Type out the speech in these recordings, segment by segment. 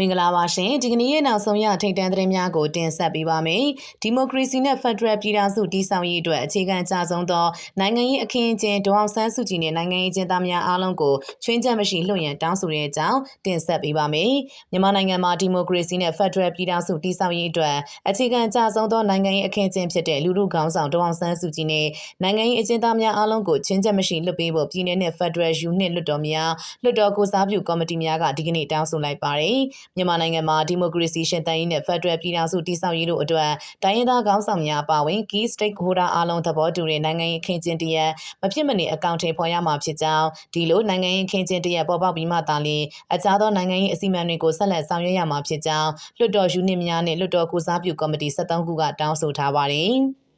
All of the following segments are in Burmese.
မင်္ဂလာပါရှင်ဒီကနေ့ရဲ့နောက်ဆုံးရထိတ်တန့်သတင်းများကိုတင်ဆက်ပေးပါမယ်ဒီမိုကရေစီနဲ့ဖက်ဒရယ်ပြည်ထောင်စုတည်ဆောက်ရေးအတွက်အခြေခံကြဆုံးသောနိုင်ငံရေးအခင်းအကျင်းဒေါအောင်ဆန်းစုကြည်နဲ့နိုင်ငံရေးကျင်းသားများအားလုံးကိုချွင်းချက်မရှိလွှင့်ရန်တောင်းဆိုတဲ့အကြောင်းတင်ဆက်ပေးပါမယ်မြန်မာနိုင်ငံမှာဒီမိုကရေစီနဲ့ဖက်ဒရယ်ပြည်ထောင်စုတည်ဆောက်ရေးအတွက်အခြေခံကြဆုံးသောနိုင်ငံရေးအခင်းအကျင်းဖြစ်တဲ့လူထုခေါင်းဆောင်ဒေါအောင်ဆန်းစုကြည်နဲ့နိုင်ငံရေးအကျဉ်းသားများအားလုံးကိုချွင်းချက်မရှိလွှတ်ပေးဖို့ပြည်내နဲ့ဖက်ဒရယ်ယူနစ်လွှတ်တော်များလွှတ်တော်ကိုစားပြုကော်မတီများကဒီကနေ့တောင်းဆိုလိုက်ပါတယ်မြန်မာနိုင်ငံမှာဒီမိုကရေစီရှင်သန်ရေးနဲ့ဖက်ဒရယ်ပြည်ထောင်စုတည်ဆောက်ရေးတို့အတွက်တိုင်းရင်းသားခေါင်းဆောင်များအပါအဝင် key stakeholder အားလုံးသဘောတူတဲ့နိုင်ငံရေးခင်းကျင်းတရက်မဖြစ်မနေအကောင့်ထဲပေါ်ရမှာဖြစ်ကြောင်းဒီလိုနိုင်ငံရေးခင်းကျင်းတရက်ပေါ်ပေါက်ပြီးမှသာလျှင်အခြားသောနိုင်ငံရေးအစီအမံတွေကိုဆက်လက်ဆောင်ရွက်ရမှာဖြစ်ကြောင်းလွှတ်တော်ယူနစ်များနဲ့လွှတ်တော်ကုစားပြုကော်မတီ73ခုကတောင်းဆိုထားပါတယ်။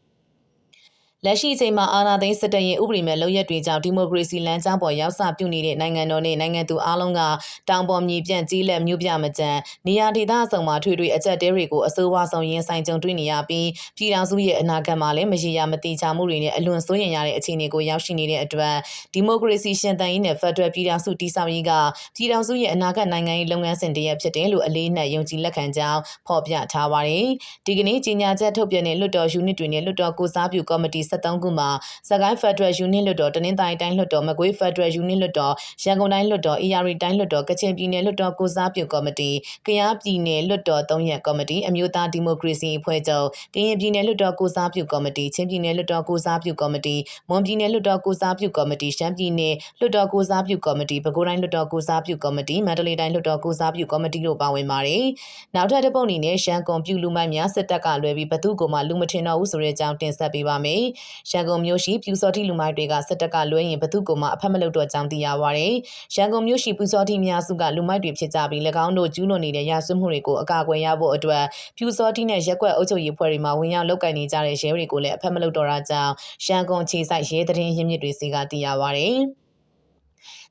လက်ရှိအချိန်မှာအာဏာသိမ်းစစ်တပ်ရဲ့ဥပဒေမဲ့လုပ်ရက်တွေကြောင့်ဒီမိုကရေစီလမ်းကြောင်းပေါ်ရောက်စပြုနေတဲ့နိုင်ငံတော်နဲ့နိုင်ငံသူအလုံးကတောင်ပေါ်မြေပြန့်ကြီးလက်မြို့ပြမကြံနေရာဒေသအစုံမှာထွေထွေအကြက်တဲတွေကိုအစိုးရဆောင်ရင်ဆိုင်ကြုံတွေ့နေရပြီးပြည်ထောင်စုရဲ့အနာဂတ်မှာလည်းမရေရာမတိချမှုတွေနဲ့အလွန်စိုးရိမ်ရတဲ့အခြေအနေကိုရောက်ရှိနေတဲ့အတွက်ဒီမိုကရေစီရှင်သန်ရေးနဲ့ဖက်ဒရယ်ပြည်ထောင်စုတည်ဆောက်ရေးကပြည်ထောင်စုရဲ့အနာဂတ်နိုင်ငံရေးလုပ်ငန်းစဉ်တရက်ဖြစ်တယ်လို့အလေးနက်ယုံကြည်လက်ခံကြောင်းဖော်ပြထားပါတယ်ဒီကနေ့ကြီးညာချက်ထုတ်ပြန်တဲ့လွှတ်တော်ယူနစ်တွေနဲ့လွှတ်တော်ကိုစားပြုကော်မတီ73ခုမှာစကိုင်းဖက်ဒရယ်ယူနစ်လွှတ်တော်တနင်္သာရီတိုင်းလွှတ်တော်မကွေးဖက်ဒရယ်ယူနစ်လွှတ်တော်ရန်ကုန်တိုင်းလွှတ်တော်အေရရီတိုင်းလွှတ်တော်ကချင်ပြည်နယ်လွှတ်တော်ကိုစားပြုကော်မတီကယားပြည်နယ်လွှတ်တော်၃ရက်ကော်မတီအမျိုးသားဒီမိုကရေစီအဖွဲ့ချုပ်ကရင်ပြည်နယ်လွှတ်တော်ကိုစားပြုကော်မတီချင်းပြည်နယ်လွှတ်တော်ကိုစားပြုကော်မတီမွန်ပြည်နယ်လွှတ်တော်ကိုစားပြုကော်မတီရှမ်းပြည်နယ်လွှတ်တော်ကိုစားပြုကော်မတီပဲခူးတိုင်းလွှတ်တော်ကိုစားပြုကော်မတီမန္တလေးတိုင်းလွှတ်တော်ကိုစားပြုကော်မတီတို့ပါဝင်ပါတယ်နောက်ထပ်တစ်ပုတ်အနေနဲ့ရှမ်းကွန်ပြူလူမိုက်များစစ်တပ်ကလွဲပြီးဘသူ့ကိုမှလူမထင်တော့ဘူးဆိုတဲ့အကြောင်းတင်ဆက်ပေးပါမယ်ရန်ကုန်မြို့ရှိပြူစောတိလူမိုက်တွေကစစ်တပ်ကလွဲရင်ဘသူ့ကိုမှအဖက်မလုပ်တော့ကြောင်းသိရပါတယ်ရန်ကုန်မြို့ရှိပြူစောတိများစုကလူမိုက်တွေဖြစ်ကြပြီး၎င်းတို့ကျူးလွန်နေတဲ့ရာဇဝတ်မှုတွေကိုအကာအကွယ်ရဖို့အတွက်ပြူစောတိနဲ့ရက်ကွက်အုပ်ချုပ်ရေးဖွဲ့တွေမှာဝင်ရောက်လုပ်ကင်နေကြတဲ့ရဲတွေကိုလည်းအဖက်မလုပ်တော့တာကြောင့်ရန်ကုန်ခြေဆိုင်ရဲတရင်ရင်းမြစ်တွေစီကသိရပါတယ်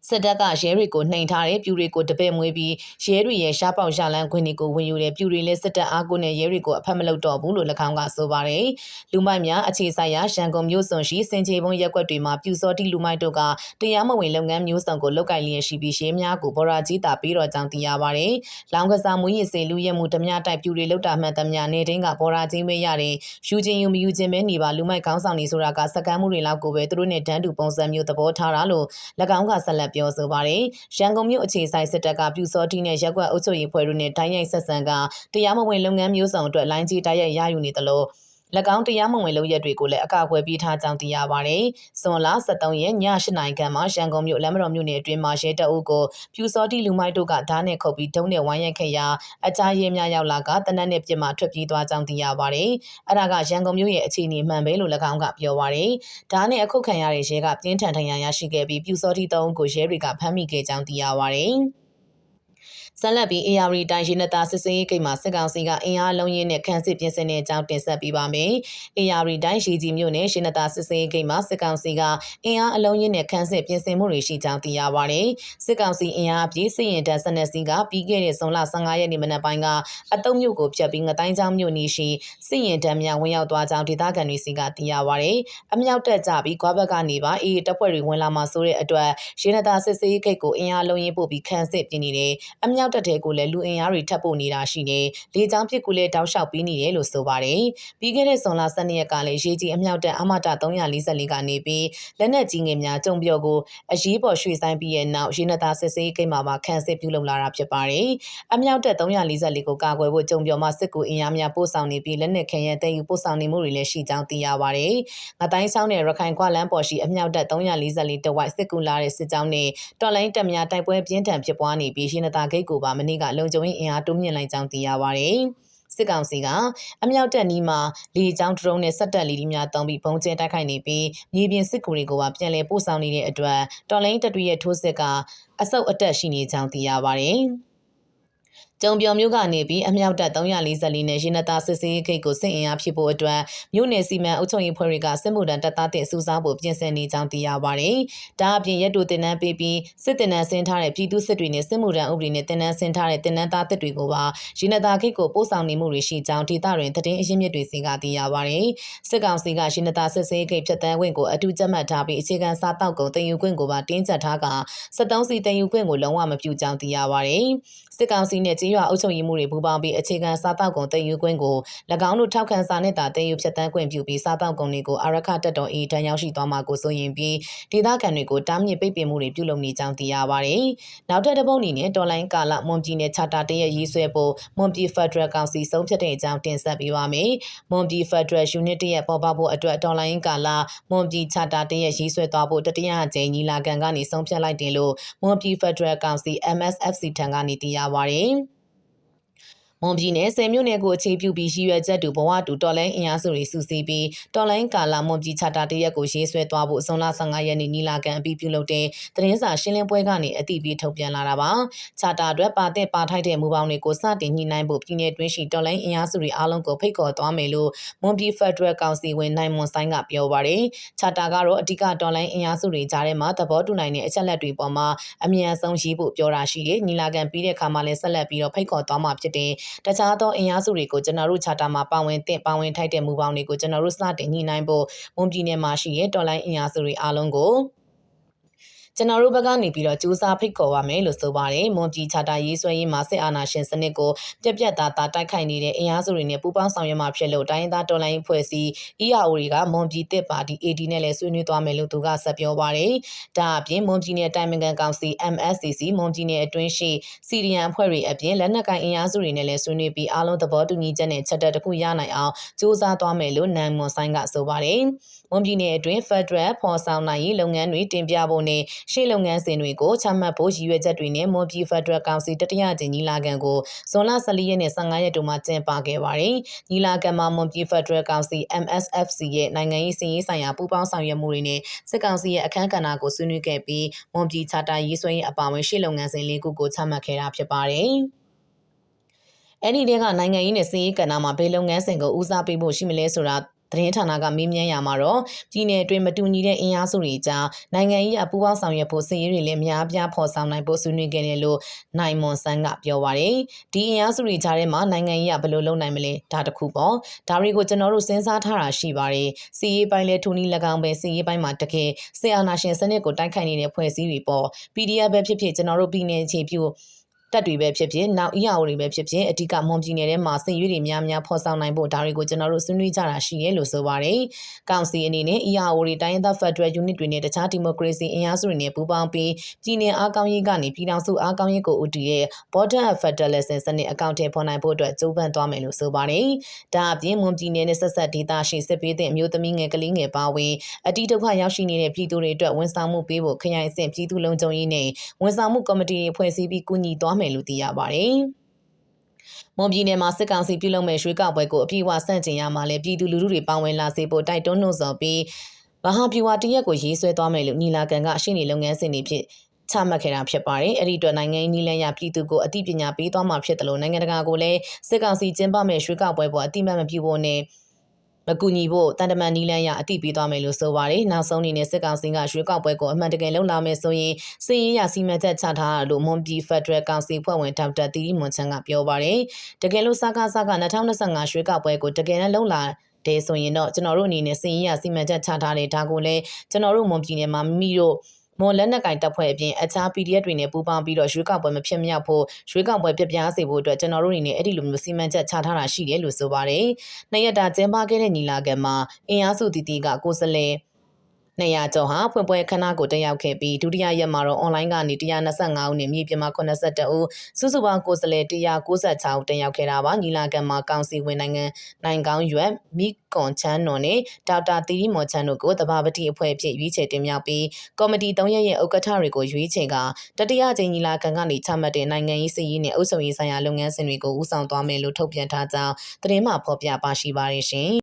စစ်တပ်ကရဲတွေကိုနှိမ်ထားတဲ့ပြူတွေကိုတပည့်မွေးပြီးရဲတွေရဲ့ရှားပေါက်ရှာလန်းခွင့်တွေကိုဝင်ယူတဲ့ပြူတွေလည်းစစ်တပ်အားကိုနဲ့ရဲတွေကိုအဖက်မလုပ်တော့ဘူးလို့၎င်းကဆိုပါတယ်။လူမိုက်များအခြေဆိုင်ရာရန်ကုန်မြို့စွန်ရှိစင်ချေဘုံရက်ွက်တွေမှာပြူစောတိလူမိုက်တို့ကတရားမဝင်လုပ်ငန်းမျိုးစုံကိုလုပ်ကိုင်လျက်ရှိပြီးရဲများကိုဘော်ရာကြီးတာပြီးတော့ကြောင်းသိရပါတယ်။လောင်ကစားမူရည်စေလူရဲမှုဓမြတိုက်ပြူတွေလောက်တာမှန်သမျှနေတင်းကဘော်ရာကြီးမေးရတဲ့ယူချင်းယူမယူချင်းပဲနေပါလူမိုက်ခေါင်းဆောင်နေဆိုတာကစကမ်းမှုတွေလောက်ကိုပဲသူတို့နဲ့တန်းတူပုံစံမျိုးသဘောထားတာလို့၎င်းကဆက်လက်ပြောဆိုပါတယ်။ရန်ကုန်မြို့အခြေဆိုင်စစ်တပ်ကပြူစောတိနဲ့ရက်ကွက်အုပ်ချုပ်ရေးဖွဲ့တို့နဲ့တိုင်းရိုက်ဆက်ဆံကတရားမဝင်လုပ်ငန်းမျိုးစုံအတွက်လိုင်းကြီးတိုက်ရိုက်ရယူနေသလို၎ င်းတရားမဝင်လုပ်ရက်တွေကိုလည်းအကာအကွယ်ပေးထားကြောင်းသိရပါတယ်။ဇွန်လ23ရက်ည8နာရီခန့်မှာရန်ကုန်မြို့လမ်းမတော်မြို့နယ်အတွင်းမှာရဲတပ်အုပ်ကိုပြူစောတိလူမိုက်တို့ကဓာတ်နဲ့ခုတ်ပြီးဒုံးနဲ့ဝိုင်းရိုက်ခဲ့ရာအကြရဲများရောက်လာကတနက်နဲ့ပြစ်မှထွက်ပြေးသွားကြောင်းသိရပါတယ်။အဲဒါကရန်ကုန်မြို့ရဲ့အခြေအနေမှန်ပဲလို့၎င်းကပြောပါတယ်။ဓာတ်နဲ့အခုခံရတဲ့ရဲကပြင်းထန်ထန်ရရရှိခဲ့ပြီးပြူစောတိသုံးကိုရဲတွေကဖမ်းမိခဲ့ကြောင်းသိရပါတယ်။ဆက်လက်ပြီး AR တိုင်းရင်းသားစစ်စင်ရေးကိတ်မှာစစ်ကောင်စီကအင်အားလုံးရင်းနဲ့ခန်းစစ်ပြင်ဆင်တဲ့အကြောင်းတင်ဆက်ပေးပါမယ်။ AR တိုင်းရှိကြီးမြို့နယ်ရင်းသားစစ်စင်ရေးကိတ်မှာစစ်ကောင်စီကအင်အားအလုံးရင်းနဲ့ခန်းစစ်ပြင်ဆင်မှုတွေရှိကြောင်းသိရပါတယ်။စစ်ကောင်စီအင်အားအပြည့်စစ်ရင်တန်းဆက်နက်စီကပြီးခဲ့တဲ့ဇွန်လ15ရက်နေ့မနက်ပိုင်းကအတုံးမြို့ကိုဖြတ်ပြီးငတိုင်းချောင်းမြို့နီးရှိစစ်ရင်တန်းများဝင်ရောက်သွားကြောင်းဒေသခံတွေစီကသိရပါတယ်။အမြောက်တက်ကြပြီးခွာဘက်ကနေပါအေးတပ်ဖွဲ့တွေဝင်လာမှဆိုတဲ့အတွက်ရင်းသားစစ်စင်ရေးကိတ်ကိုအင်အားလုံးရင်းပို့ပြီးခန်းစစ်ပြင်နေတယ်။အမြောက်တက်တဲ့ကိုလည်းလူအင်အားတွေထပ်ပို့နေတာရှိနေလေကြောင်းပစ်ကူလည်းတောက်လျှောက်ပြီးနေတယ်လို့ဆိုပါတယ်ပြီးခဲ့တဲ့ဇွန်လ12ရက်ကလည်းရေးကြီးအမြောက်တက်အမတာ344ကနေပြီးလက်နက်ကြီးငယ်များကြုံပြောကိုအရေးပေါ်ရွှေ့ဆိုင်ပြီးရဲ့နောက်ရင်းနသားစစ်စေးကိတ်မှာပါခန့်စစ်ပြုလုပ်လာတာဖြစ်ပါတယ်အမြောက်တက်344ကိုကာကွယ်ဖို့ကြုံပြောမှစစ်ကူအင်အားများပို့ဆောင်နေပြီးလက်နက်ခဲယံတဲ့ယူပို့ဆောင်နေမှုတွေလည်းရှိကြောင်းသိရပါတယ်ငတိုင်းဆောင်တဲ့ရခိုင်ခွာလန်းပေါ်ရှိအမြောက်တက်344တဝိုက်စစ်ကူလာတဲ့စစ်ကြောင်းနဲ့တော်လိုင်းတက်များတိုက်ပွဲပြင်းထန်ဖြစ်ပွားနေပြီးရင်းနသားဂိတ်ကိုပါမနေ့ကလုံခြုံရေးအင်အားတိုးမြင့်လိုက်ကြောင်းသိရပါတယ်။စစ်ကောင်စီကအမြောက်တက်နီးမှာလေကြောင်းဒရုန်းနဲ့စက်တက်လီဒီများတုံးပြီးပုံကျဲတိုက်ခိုက်နေပြီးမြေပြင်စစ်ကူတွေကိုပါပြန်လည်ပို့ဆောင်နေတဲ့အတွက်တော်လိုင်းတပ်တွေရဲ့ထိုးစစ်ကအဆုတ်အတက်ရှိနေကြောင်းသိရပါတယ်။ ကျုံပြော်မျိုးကနေပြီးအမြောက်တပ်344နဲ့ရင်းနသားစစ်စေးခိတ်ကိုစစ်အင်အားဖြစ်ဖို့အတွက်မြို့နယ်စီမံအုပ်ချုပ်ရေးဖွဲ့တွေကစစ်မှုထမ်းတပ်သားတင်စုစားဖို့ပြင်ဆင်နေကြောင်းသိရပါတယ်။ဒါအပြင်ရက်တိုတင်နန်းပေးပြီးစစ်တင်နန်းဆင်းထားတဲ့ပြည်သူစစ်တွေနဲ့စစ်မှုထမ်းဥပဒေနဲ့တင်နန်းဆင်းထားတဲ့တင်နန်းသားတပ်တွေကိုပါရင်းနသားခိတ်ကိုပို့ဆောင်နေမှုတွေရှိကြောင်းဒေသတွင်သတင်းအရင်းမြစ်တွေစီကသိရပါတယ်။စစ်ကောင်စီကရင်းနသားစစ်စေးခိတ်ဖြတ်တန်းခွင့်ကိုအထူးကြက်မှတ်ထားပြီးအခြေခံစားတောက်ကုန်တင်ယူခွင့်ကိုပါတင်းကျပ်ထားက73စီတင်ယူခွင့်ကိုလုံးဝမပြုကြောင်းသိရပါတယ်။စစ်ကောင်စီနဲ့ကြေးရွာအုပ်ချုပ်ရေးမှုတွေပူးပေါင်းပြီးအခြေခံစားတောက်ကုန်တည်ယူခွင့်ကို၎င်းတို့ထောက်ခံစာနဲ့သာတည်ယူဖြတ်တန်းခွင့်ပြုပြီးစားတောက်ကုန်တွေကိုအာရခတက်တော်အေးတန်းရောက်ရှိသွားမှာကိုဆိုရင်ပြီးဒေသခံတွေကိုတားမြစ်ပိတ်ပင်မှုတွေပြုလုပ်နေကြောင်းသိရပါတယ်။နောက်ထပ်တစ်ပုတ်အနေနဲ့တော်လိုင်းကာလမွန်ပြည်နယ်ချာတာတရက်ရေးဆွဲဖို့မွန်ပြည်ဖက်ဒရယ်ကောင်စီဆုံးဖြတ်တဲ့အကြောင်းတင်ဆက်ပေးပါမယ်။မွန်ပြည်ဖက်ဒရယ်ယူနစ်တရက်ပေါ်ပေါက်ဖို့အတွက်တော်လိုင်းကာလမွန်ပြည်ချာတာတရက်ရေးဆွဲသွားဖို့တတိယအကြိမ်ညီလာခံကနေဆုံးဖြတ်လိုက်တယ်လို့မွန်ပြည်ဖက်ဒရယ်ကောင်စီ MSFC ထံကနေသိရပါတယ်။ မွန်ပြည်နယ်ဆယ်မြို့နယ်ကိုအခြေပြုပြီးရည်ရွယ်ချက်တူဘဝတူတော်လိုင်းအင်အားစုတွေစုစည်းပြီးတော်လိုင်းကာလာမွန်ပြည်ချတာတရက်ကိုရေးဆွဲသွားဖို့အစုံလ15ရက်နေ့ညီလာခံအပြီးပြုလုပ်တဲ့သတင်းစာရှင်းလင်းပွဲကနေအတိအပြထုတ်ပြန်လာတာပါချတာအတွက်ပါတဲ့ပါထိုက်တဲ့မူပေါင်းတွေကိုစတင်ညှိနှိုင်းဖို့ပြည်내တွင်းရှိတော်လိုင်းအင်အားစုတွေအားလုံးကိုဖိတ်ခေါ်သွားမယ်လို့မွန်ပြည်ဖက်ဒရယ်ကောင်စီဝင်နိုင်မွန်ဆိုင်ကပြောပါတယ်ချတာကတော့အဓိကတော်လိုင်းအင်အားစုတွေကြားထဲမှာသဘောတူနိုင်တဲ့အချက်လက်တွေပေါ်မှာအမြန်ဆုံးရေးဖို့ပြောတာရှိတယ်ညီလာခံပြီးတဲ့အခါမှာလည်းဆက်လက်ပြီးတော့ဖိတ်ခေါ်သွားမှာဖြစ်တယ်တခြားသောအင်အားစုတွေကိုကျွန်တော်တို့ချာတာမှာပါဝင်တဲ့ပါဝင်ထိုက်တဲ့မူပေါင်းတွေကိုကျွန်တော်တို့စတင်ညှိနှိုင်းဖို့မွန်ပြည်နယ်မှာရှိတဲ့တော်လိုင်းအင်အားစုတွေအားလုံးကို ကျွန်တော်တို့ဘက်ကနေပြီးတော့စူးစမ်းဖိတ်ခေါ်ပါမယ်လို့ဆိုပါတယ်မွန်ပြည်ချာတာရေးဆွဲရေးမှာစစ်အာဏာရှင်စနစ်ကိုပြက်ပြက်သားသားတိုက်ခိုက်နေတဲ့အင်အားစုတွေနဲ့ပူးပေါင်းဆောင်ရွက်မှာဖြစ်လို့တိုင်းရင်းသားတော်လှန်ရေးဖွဲ့စည်း EAO တွေကမွန်ပြည်တစ်ပါတီ AD နဲ့လည်းဆွေးနွေးသွားမယ်လို့သူကဆက်ပြောပါတယ်ဒါအပြင်မွန်ပြည်နယ်တိုင်ပင်ခံကောင်စီ MSCC မွန်ပြည်နယ်အတွင်းရှိစီရီယန်အဖွဲ့တွေအပြင်လက်နက်ကိုင်အင်အားစုတွေနဲ့လည်းဆွေးနွေးပြီးအားလုံးသဘောတူညီချက်နဲ့ချက်တက်တစ်ခုရနိုင်အောင်စူးစမ်းသွားမယ်လို့နန်မွန်ဆိုင်ကဆိုပါတယ်မွန်ပြည်နယ်အတွင်း Federal ဖော်ဆောင်နိုင်ရေးလုပ်ငန်းတွေတင်ပြဖို့နဲ့ရှေ့လုပ်ငန်းစဉ်တွေကိုချမှတ်ဖို့ရည်ရွယ်ချက်တွေနဲ့မွန်ပြည် Federal ကောင်စီတတိယကြိမ်ညီလာခံကိုဇွန်လ14ရက်နဲ့15ရက်တို့မှာကျင်းပခဲ့ပါတယ်။ညီလာခံမှာမွန်ပြည် Federal ကောင်စီ MSFC ရဲ့နိုင်ငံရေးစည်ရေးဆိုင်ရာပူးပေါင်းဆောင်ရွက်မှုတွေနဲ့စစ်ကောင်စီရဲ့အခမ်းကဏ္ဍကိုဆွေးနွေးခဲ့ပြီးမွန်ပြည်ချာတာရေးဆွဲရေးအပါအဝင်ရှေ့လုပ်ငန်းစဉ်လေးခုကိုချမှတ်ခဲ့တာဖြစ်ပါတယ်။အဲ့ဒီတဲကနိုင်ငံရေးနဲ့စီးရေးကဏ္ဍမှာဘယ်လုပ်ငန်းစဉ်ကိုဦးစားပေးဖို့ရှိမလဲဆိုတာ သတင်းဌာနကမေးမြန်းရမှာတော့ပြည်내အတွင်းမတူညီတဲ့အင်အားစုတွေကြားနိုင်ငံရေးအပူးပေါင်းဆောင်ရွက်ဖို့စီးရီတွေလည်းများပြားဖော်ဆောင်နိုင်ဖို့ဆွေးနွေးခဲ့တယ်လို့နိုင်မွန်ဆန်းကပြောပါတယ်ဒီအင်အားစုတွေကြားထဲမှာနိုင်ငံရေးကဘယ်လိုလုပ်နိုင်မလဲဒါတခုပေါ့ဒါတွေကိုကျွန်တော်တို့စဉ်းစားထားတာရှိပါတယ်စီးရေးပိုင်းလဲထိုနည်း၎င်းပဲစီးရေးပိုင်းမှာတကယ်ဆီအာနာရှင်စနစ်ကိုတိုက်ခိုက်နေတဲ့ဖွဲ့စည်းတွေပေါ့ PDF ပဲဖြစ်ဖြစ်ကျွန်တော်တို့ပြည်내ခြေပြု တက်တွေပဲဖြစ်ဖြစ်နောက် EAO တွေပဲဖြစ်ဖြစ်အဓိကမွန်ပြည်နယ်ထဲမှာစစ်ရွေးတွေများများဖော်ဆောင်နိုင်ဖို့ဒါတွေကိုကျွန်တော်တို့ဆွေးနွေးကြတာရှိရဲလို့ဆိုပါတယ်။ကောင်စီအနေနဲ့ EAO တွေတိုင်းရင်းသား Federal Unit တွေနဲ့တခြားဒီမိုကရေစီအင်အားစုတွေနဲ့ပူးပေါင်းပြီးပြည်내အားကောင်းရေးကနေပြည်ထောင်စုအားကောင်းရေးကိုဦးတည်တဲ့ Border Federalism စနစ်အကောင့်ထဲပေါ်နိုင်ဖို့အတွက်ကြိုးပမ်းသွားမယ်လို့ဆိုပါတယ်။ဒါအပြင်မွန်ပြည်နယ်နဲ့ဆက်ဆက်ဒေသရှိစစ်ပေးတဲ့အမျိုးသမီးငယ်ကလေးငယ်ပါဝင်အတိဒုက္ခရောက်ရှိနေတဲ့ပြည်သူတွေအတွက်ဝန်ဆောင်မှုပေးဖို့ခရိုင်အဆင့်ပြည်သူလုံခြုံရေးနဲ့ဝန်ဆောင်မှုကော်မတီတွေဖွဲ့စည်းပြီးကူညီသွားမယ်လို့သိရပါတယ်။မွန်ပြည်နယ်မှာစစ်ကောင်စီပြုလုပ်မဲ့ရွှေကောက်ပွဲကိုအပြည့်အဝဆန့်ကျင်ရမှာလဲပြည်သူလူထုတွေပါဝင်လာစေဖို့တိုက်တွန်းနှိုးဆော်ပြီးမဟာပြူဝတရက်ကိုရေးဆွဲသွားမယ်လို့ညီလာခံကရှင်းနေလုပ်ငန်းစဉ်တွေဖြစ်ချမှတ်ခဲ့တာဖြစ်ပါတယ်။အဲ့ဒီအတွက်နိုင်ငံရေးနည်းလမ်းရပြည်သူကိုအသိပညာပေးသွားမှာဖြစ်တယ်လို့နိုင်ငံတကာကိုလည်းစစ်ကောင်စီကျင်းပမဲ့ရွှေကောက်ပွဲပေါ်အတိမတ်မပြုဖို့နဲ့ မကူညီဖို့တန်တမန်နီလန်းရအတိပေးသွားမယ်လို့ဆိုပါတယ်။နောက်ဆုံးအနေနဲ့စစ်ကောင်စီကရွေးကောက်ပွဲကိုအမှန်တကယ်လုံလာမယ်ဆိုရင်စီရင်ရစီမံချက်ချထားလို့မွန်ပြည်ဖက်ဒရယ်ကောင်စီဖွဲ့ဝင်ဒေါက်တာတီရီမွန်ချန်ကပြောပါတယ်။တကယ်လို့စကားစကား2025ရွေးကောက်ပွဲကိုတကယ်နဲ့လုံလာတယ်ဆိုရင်တော့ကျွန်တော်တို့အနေနဲ့စီရင်ရစီမံချက်ချထားတယ်ဒါကိုလည်းကျွန်တော်တို့မွန်ပြည်နယ်မှာမိမိတို့ မွန်လက်နက်ကင်တပ်ဖွဲ့အပြင်အခြား PDF တွေနဲ့ပူးပေါင်းပြီးတော့ရွေးကောက်ပွဲမဖြစ်မြောက်ဖို့ရွေးကောက်ပွဲပြပြားစေဖို့အတွက်ကျွန်တော်တို့အနေနဲ့အဲ့ဒီလိုမျိုးစီမံချက်ချထားတာရှိတယ်လို့ဆိုပါတယ်။နှစ်ရက်တာကျင်းပခဲ့တဲ့ညီလာခံမှာအင်အားစုတီတီကကိုယ်စားလှယ် 200ကျော်ဟာဖွင့်ပွဲခဏကိုတက်ရောက်ခဲ့ပြီးဒုတိယရက်မှာတော့အွန်လိုင်းကနေ125ဦးနဲ့မြေပြင်မှာ82ဦးစုစုပေါင်းကိုယ်စားလှယ်196ဦးတက်ရောက်ခဲ့တာပါညီလာခံမှာကောင်စီဝင်နိုင်ငံနိုင်ကောင်းရွက်မိကွန်ချန်နော်နဲ့ဒေါက်တာသီရီမော်ချန်တို့ကိုတဘာပတိအဖွဲ့အဖြစ်ရွေးချယ်တင်မြှောက်ပြီးကော်မတီ၃ရက်ရဲ့ဥက္ကဋ္ဌတွေကိုရွေးချယ်ကတတိယကြိမ်ညီလာခံကနေချမှတ်တဲ့နိုင်ငံရေးစည်ရေးနဲ့အုပ်ချုပ်ရေးဆိုင်ရာလုပ်ငန်းစဉ်တွေကိုဦးဆောင်သွားမယ်လို့ထုတ်ပြန်ထားကြောင်းသတင်းမှဖော်ပြပါရှိပါတယ်ရှင်